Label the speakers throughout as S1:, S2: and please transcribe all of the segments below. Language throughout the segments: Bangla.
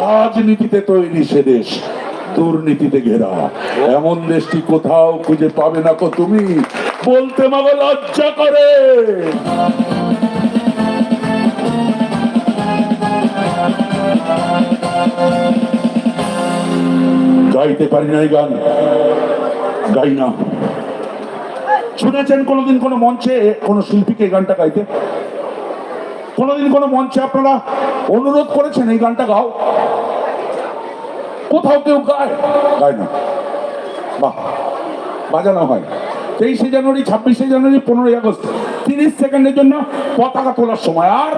S1: রাজনীতিতে তৈরি সে দেশ, দুর্নীতিতে ঘেরা। এমন দেশটি কোথাও খুঁজে পাবে না কো তুমি? বলতে মাগো লজ্জা করে। গাইতে পারি না এই গান, গাই না। শুনেছেন কোনোদিন কোনো মঞ্চে, কোনো শিল্পীকে এই গানটা গাইতে? কোনোদিন কোনো মঞ্চে আপনারা অনুরোধ করেছেন এই গানটা গাও? কোথাও কেউ গায়? গায় না। বাহ বাজানো হয়। তেইশে জানুয়ারি, ছাব্বিশে জানুয়ারি, পনেরোই আগস্ট, তিরিশ সেকেন্ডের জন্য পতাকা তোলার সময়। আর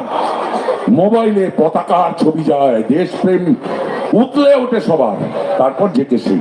S1: মোবাইলে পতাকার ছবি যায়, দেশপ্রেম উতলে ওঠে সবার। তারপর যেতে সেই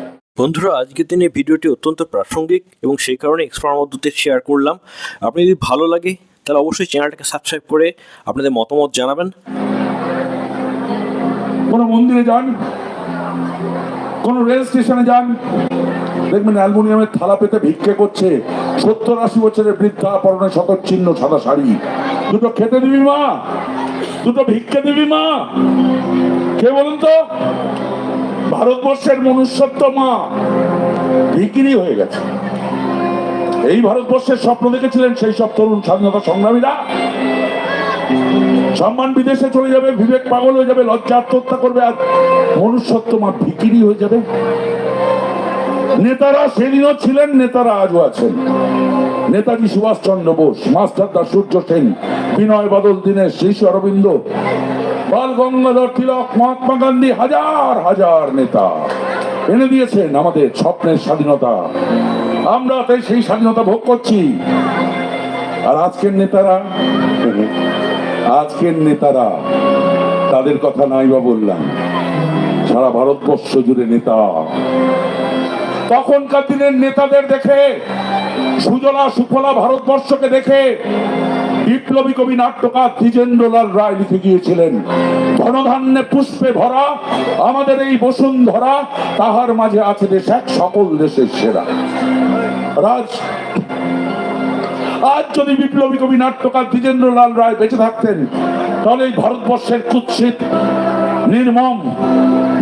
S2: বন্ধুরা, আজকের দিনে ভিডিওটি অত্যন্ত প্রাসঙ্গিক এবং সেই কারণে এক্সপ্রার মধ্যে শেয়ার করলাম। আপনি যদি ভালো লাগে, তাহলে অবশ্যই চ্যানেলটাকে সাবস্ক্রাইব করে আপনাদের মতামত জানাবেন।
S1: কোনো মন্দিরে যান, কোন রেল স্টেশনে যান, দেখবেন অ্যালুমিনিয়ামের থালা পেতে ভিক্ষে করছে সত্তর আশি বছরের বৃদ্ধা পরনে শত চিহ্ন সাদা শাড়ি। দুটো খেতে দিবি মা, দুটো ভিক্ষে দিবি মা। কে বলুন তো? ভারতবর্ষের মনুষ্যত্ব মা। বিক্রি হয়ে গেছে। এই ভারতবর্ষের স্বপ্ন দেখেছিলেন সেই সব তরুণ স্বাধীনতা সংগ্রামীরা। সম্মান বিদেশে চলে যাবে, বিবেক পাগল হয়ে যাবে, লজ্জা আত্মহত্যা করবে, আর মনুষ্যত্ব মা ভিকিরি হয়ে যাবে। নেতারা সেদিনও ছিলেন, নেতারা আজও আছেন। নেতাজি সুভাষচন্দ্র বোস, মাস্টারদা সূর্য সেন, বিনয় বাদল, দীনেশ শিশু অরবিন্দ বাল গঙ্গাধর তিলক, মহাত্মা গান্ধী হাজার হাজার নেতা। এনে দিয়েছেন আমাদের স্বপ্নের স্বাধীনতা। আমরা তাই সেই স্বাধীনতা ভোগ করছি। আর আজকের নেতারা আজকের নেতারা, তাদের কথা নাই বা বললাম। সারা ভারতবর্ষ জুড়ে নেতা। তখনকার দিনের নেতাদের দেখে, সুজলা সুফলা ভারতবর্ষকে দেখে বিপ্লবী কবি নাট্যকার দ্বিজেন্দ্রলাল রায় লিখে গিয়েছিলেন, ধনধান্যে পুষ্পে ভরা, আমাদের এই বসুন্ধরা, তাহার মাঝে আছে দেশ এক, সকল দেশের সেরা। রাজ, আজ যদি বিপ্লবী কবি নাট্যকার দ্বিজেন্দ্রলাল রায় বেঁচে থাকতেন, তাহলে এই ভারতবর্ষের কুৎসিত, নির্মম,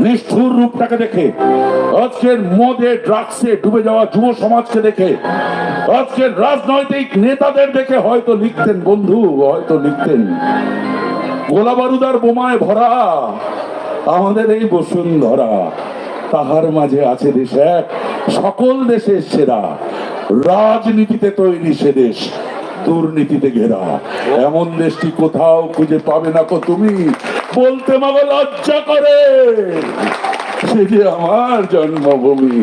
S1: নিষ্ঠুর রূপটাকে দেখে, আজকের মদে, ড্রাগসে ডুবে যাওয়া যুব সমাজকে দেখে আজকের রাজনৈতিক নেতাদের দেখে হয়তো লিখতেন, বন্ধু, হয়তো লিখতেন, গোলা বারুদার বোমায় ভরা, আমাদের এই বসুন্ধরা, তাহার মাঝে আছে দেশ এক, সকল দেশের সেরা, রাজনীতিতে তৈরি সে দেশ, দুর্নীতিতে ঘেরা, এমন দেশটি কোথাও খুঁজে পাবে না কো তুমি, বলতে মাগো লজ্জা করে, সে যে আমার জন্মভূমি,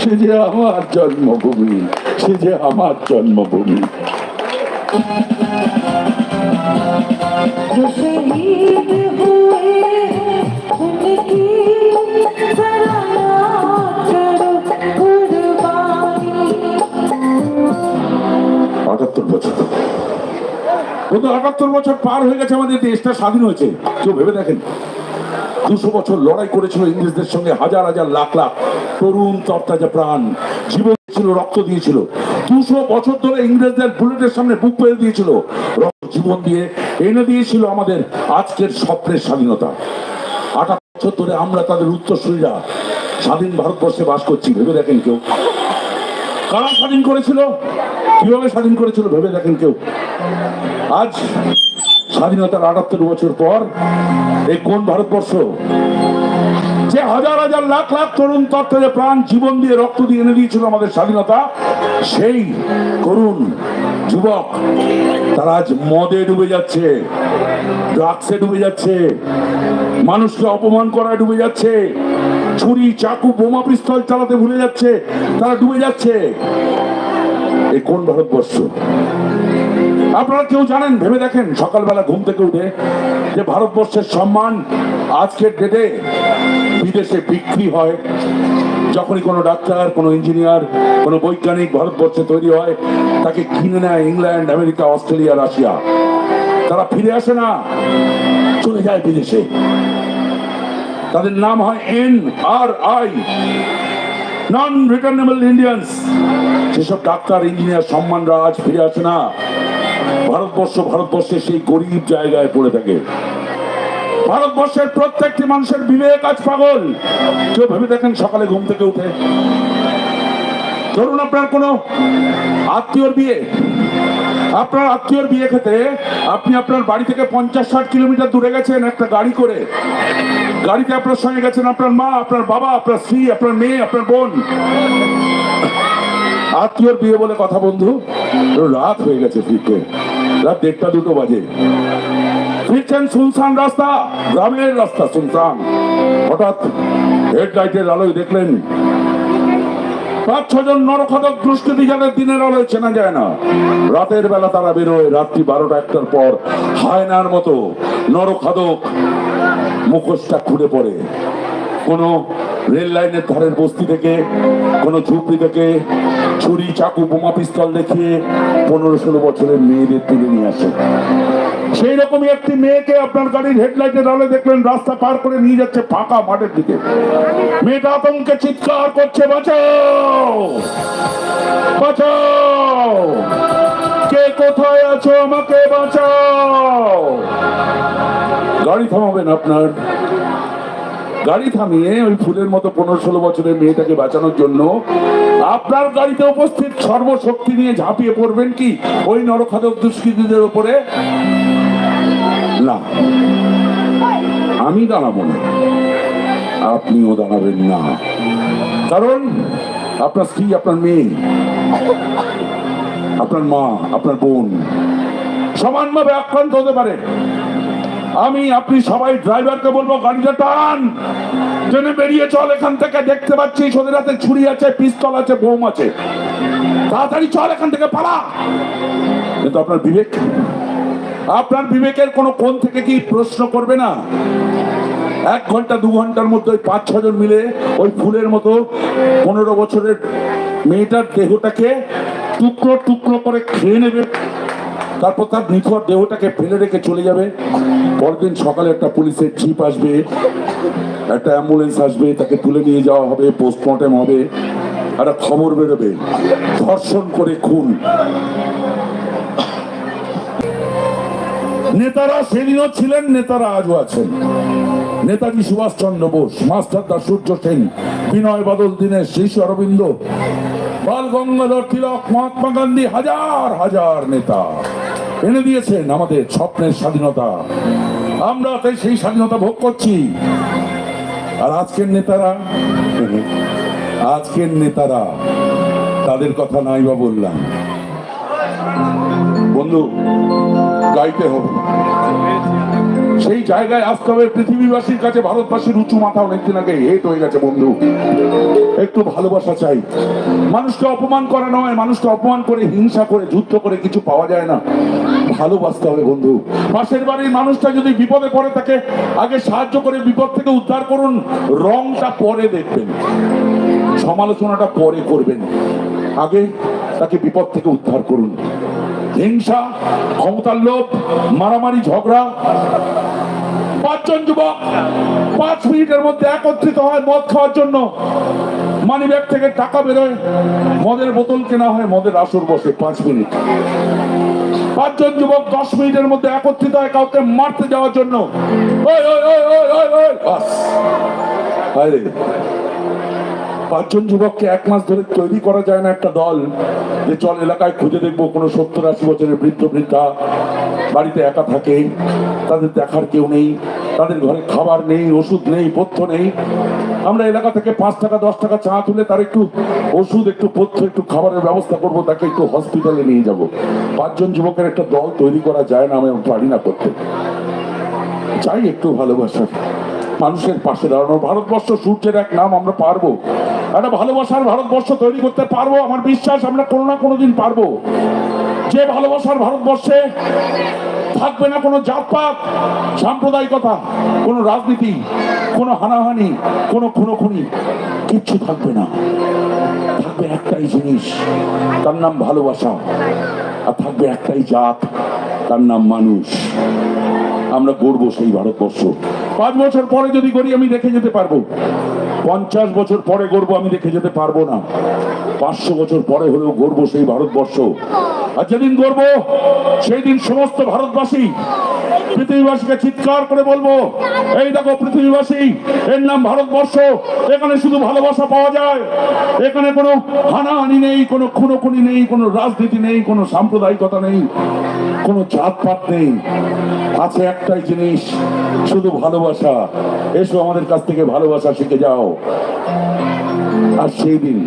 S1: সে যে আমার জন্মভূমি বলছি যে আমার জন্মভূমি। আটাত্তর বছর পার হয়ে গেছে আমাদের দেশটা স্বাধীন হয়েছে। কেউ ভেবে দেখেন? দুশো বছর লড়াই করেছিল ইংরেজদের সঙ্গে হাজার হাজার লাখ লাখ তরুণ তরতাজা প্রাণ। জীবন ছিল, রক্ত দিয়েছিল। দুশো বছর ধরে ইংরেজদের বুলেটের সামনে বুক পেরে দিয়েছিল। জীবন দিয়ে এনে দিয়েছিল আমাদের আজকের স্বপ্নের স্বাধীনতা। আটাত্তর বছর ধরে আমরা তাদের উত্তরসূরিরা স্বাধীন ভারতবর্ষে বাস করছি, ভেবে দেখেন কেউ। কারা স্বাধীন করেছিল? কীভাবে স্বাধীন করেছিল, ভেবে দেখেন কেউ? আজ স্বাধীনতার আটাত্তর বছর পর এই কোন ভারতবর্ষ যে হাজার হাজার লাখ লাখ তরুণ তত্ত্বে প্রাণ, জীবন দিয়ে রক্ত দিয়ে এনে দিয়েছিল আমাদের স্বাধীনতা, সেই করুণ যুবক, তারা আজ মদে ডুবে যাচ্ছে, ড্রাগসে ডুবে যাচ্ছে, মানুষকে অপমান করায় ডুবে যাচ্ছে, ছুরি, চাকু, বোমা পিস্তল চালাতে ভুলে যাচ্ছে, তারা ডুবে যাচ্ছে। এই কোন ভারতবর্ষ? আপনারা কেউ জানেন, ভেবে দেখেন, সকালবেলা ঘুম থেকে উঠে যে ভারতবর্ষের সম্মান আজকের ডেটে বিদেশে বিক্রি হয়। যখনই কোনো ডাক্তার, কোনো ইঞ্জিনিয়ার কোনো বৈজ্ঞানিক ভারতবর্ষে তৈরি হয়, তাকে কিনে নেয় ইংল্যান্ড, আমেরিকা, অস্ট্রেলিয়া, রাশিয়া। তারা ফিরে আসে না, চলে যায় বিদেশে। তাদের নাম হয় N R I non returnable Indians যেসব ডাক্তার ইঞ্জিনিয়ার সম্মানরা আজ ফিরে আসে না, ভারতবর্ষ ভারতবর্ষে সেই গরিব জায়গায় পড়ে থাকে। ভারতবর্ষের প্রত্যেকটি মানুষের বিবেক আজ পাগল। কেউ ভেবে দেখেন সকালে ঘুম থেকে উঠে। ধরুন আপনার কোনো আত্মীয়র বিয়ে। আপনার আত্মীয়র বিয়ে খেতে আপনি আপনার বাড়ি থেকে পঞ্চাশ, ষাট কিলোমিটার দূরে গেছেন একটা গাড়ি করে। গাড়িতে আপনার সঙ্গে গেছেন আপনার মা, আপনার বাবা, আপনার স্ত্রী, আপনার মেয়ে, আপনার বোন। আত্মীয়র বিয়ে বলে কথা বন্ধু, রাত হয়ে গেছে ফিরতে। রাত দেড়টা দুটো বাজে। ফিরছেন শুনশান রাস্তা, গ্রামের রাস্তা শুনশান হঠাৎ হেডলাইটের আলোয় দেখলেন পাঁচ ছজন নরখাদক দুষ্কৃতি যাদের দিনের আলোয় চেনা যায় না। রাতের বেলা তারা বেরোয় রাত্রি বারোটা একটার পর, হায়নার মতো নরখাদক মুখোশটা খুলে পড়ে। কোনো রেল লাইনের ধারের বস্তি থেকে কোনো ঝুপড়ি থেকে ছুরি, চাকু, বোমা, পিস্তল দেখিয়ে পনেরো ষোলো বছরের মেয়েদের তুলে নিয়ে আসে। সেই রকমই একটি মেয়েকে আপনার গাড়ির হেডলাইটের আলো দেখলেন, রাস্তা পার করে নিয়ে যাচ্ছে ফাঁকা মাঠের দিকে। মেয়েটা আতঙ্কে চিৎকার করছে, বাঁচাও! বাঁচাও! কে কোথায় আছো আমাকে বাঁচাও! গাড়ি থামাবেন আপনার গাড়ি থামিয়ে ওই ফুলের মতো পনেরো ষোলো বছরের মেয়েটাকে বাঁচানোর জন্য আপনার গাড়িতে উপস্থিত সর্বশক্তি নিয়ে ঝাঁপিয়ে পড়বেন কি? ওই নরখাদক দুষ্কৃতীদের উপরে? না। আমি দাঁড়াবো না। আপনিও দাঁড়াবেন না। কারণ আপনার স্ত্রী, আপনার মেয়ে, আপনার মা, আপনার বোন সমানভাবে আক্রান্ত হতে পারে। আমি, আপনি সবাই ড্রাইভারকে বলব, গাড়িটা টান। ট্রেনে বেরিয়ে চল, এখান থেকে দেখতে পাচ্ছি ওদের হাতে ছুরি আছে, পিস্তল আছে, বোম আছে। তাড়াতাড়ি চল, এখান থেকে পালা। কিন্তু আপনার বিবেক, আপনার বিবেকের কোনো কোণ থেকে কি প্রশ্ন করবে না? এক ঘণ্টা, দু ঘণ্টার মধ্যে ওই পাঁচ ছজন মিলে ওই ফুলের মতো পনেরো বছরের মেয়েটার দেহটাকে টুকরো টুকরো করে খেয়ে নেবে। তারপর তার নিথর দেহটাকে ফেলে রেখে চলে যাবে। পরদিন সকালে একটা পুলিশের জিপ আসবে, একটা অ্যাম্বুলেন্স আসবে, তাকে তুলে নিয়ে যাওয়া হবে পোস্টমর্টেম হবে, একটা খবর বেরোবে। ধর্ষণ করে খুন। নেতারা সেদিনও ছিলেন, নেতারা আজও আছেন। নেতাজি সুভাষচন্দ্র বোস, মাস্টার দা সূর্য সেন, বিনয় বাদল, দীনেশ শ্রী অরবিন্দ, বাল গঙ্গাধর তিলক, মহাত্মা গান্ধী, হাজার হাজার নেতা। এনে দিয়েছেন আমাদের স্বপ্নের স্বাধীনতা। আমরা তাই সেই স্বাধীনতা ভোগ করছি। আর আজকের নেতারা আজকের নেতারা, তাদের কথা নাই বা বললাম। বন্ধু, গাইতে হবে। সেই জায়গায় আসতে হবে। পৃথিবীবাসীর কাছে ভারতবাসীর উঁচু মাথা অনেকদিন আগে হেট হয়ে গেছে, বন্ধু। একটু ভালোবাসা চাই। মানুষকে অপমান করা নয়। মানুষকে অপমান করে, হিংসা করে, যুদ্ধ করে কিছু পাওয়া যায় না। ভালোবাসতে হবে, বন্ধু। পাশের বাড়ির মানুষটা যদি বিপদে পড়ে তাকে আগে সাহায্য করে বিপদ থেকে উদ্ধার করুন, রংটা পরে দেখবেন। সমালোচনাটা পরে করবেন। আগে তাকে বিপদ থেকে উদ্ধার করুন। হিংসা, ক্ষমতার লোভ, মারামারি, ঝগড়া। পাঁচজন যুবক পাঁচ মিনিটের মধ্যে একত্রিত হয় মদ খাওয়ার জন্য। মানি ব্যাগ থেকে টাকা বেরোয়। মদের বোতল কেনা হয়, মদের আসর বসে পাঁচ মিনিট। পাঁচজন যুবক দশ মিনিটের মধ্যে একত্রিত হয় কাউকে মারতে যাওয়ার জন্য। পাঁচজন যুবককে এক মাস ধরে তৈরি করা যায় না একটা দল। যে চল এলাকায় খুঁজে দেখব কোনো সত্তর আশি বছরের বৃদ্ধ বৃদ্ধা বাড়িতে একা থাকে, তাদের দেখার কেউ নেই। তাদের ঘরে খাবার নেই, ওষুধ নেই, পথ্য নেই। আমরা এলাকা থেকে পাঁচ টাকা, দশ টাকা চা তুলে তার একটু ওষুধ, একটু পথ্য, একটু খাবারের ব্যবস্থা করব, তাকে একটু হসপিটালে নিয়ে যাব। পাঁচজন যুবকের একটা দল তৈরি করা যায় না, আমি পারি না করতে। চাই একটু ভালোবাসা। মানুষের পাশে দাঁড়ানো ভারতবর্ষ সূর্যের এক নাম আমরা পারব। একটা ভালোবাসার ভারতবর্ষ তৈরি করতে পারব, আমার বিশ্বাস আমরা কোনো না কোনো দিন পারব। যে ভালোবাসার ভারতবর্ষে থাকবে না কোনো জাতপাত, সাম্প্রদায়িকতা, কোনো রাজনীতি, কোনো হানাহানি, কোনো খুনোখুনি, কিচ্ছু থাকবে না। থাকবে একটাই জিনিস, তার নাম ভালোবাসা। আর থাকবে একটাই জাত, তার নাম মানুষ। আমরা গড়বো সেই ভারতবর্ষ। পাঁচ বছর পরে যদি করি আমি দেখে যেতে পারব। পঞ্চাশ বছর পরে গড়বো, আমি দেখে যেতে পারব না। পাঁচশো বছর পরে হলেও গড়বো সেই ভারতবর্ষ। আর যেদিন গড়বো সেই দিন সমস্ত ভারতবাসী পৃথিবীবাসীকে চিৎকার করে বলব, এই দেখো পৃথিবীবাসী, এর নাম ভারতবর্ষ, এখানে শুধু ভালোবাসা পাওয়া যায়। এখানে কোনো হানাহানি নেই, কোনো খুনোখুনি নেই, কোনো রাজনীতি নেই, কোনো সাম্প্রদায়িকতা নেই, কোনো জাতপাত নেই। আছে একটাই জিনিস, শুধু ভালোবাসা। এসো আমাদের কাছ থেকে ভালোবাসা শিখে যাও। আর সেই দিন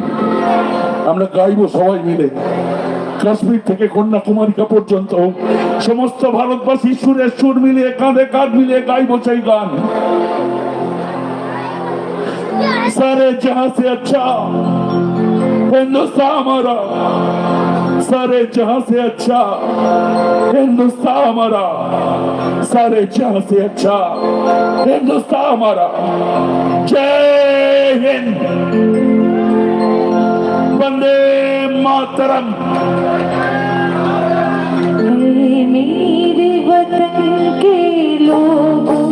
S1: আমরা গাইবো সবাই মিলে। কাশ্মীর থেকে কন্যাকুমারিকা পর্যন্ত সমস্ত ভারতবাসী সুরের সুর মিলিয়ে কাঁধে কাঁধ মিলিয়ে গাইবো সেই গান सारे जहां से अच्छा हिंदुस्तान हमारा सारे जहां से अच्छा हिंदुस्तान हमारा सारे जहां से अच्छा हिंदुस्तान हमारा जय हिंद वंदे मातरम
S3: ऐ मेरे वतन के लोगों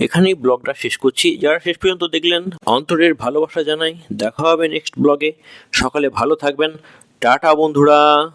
S2: এখানেই ব্লগটা শেষ করছি। যারা শেষ পর্যন্ত দেখলেন, অন্তরের ভালোবাসা জানাই। দেখা হবে নেক্সট ব্লগে। সকালে ভালো থাকবেন। টাটা বন্ধুরা।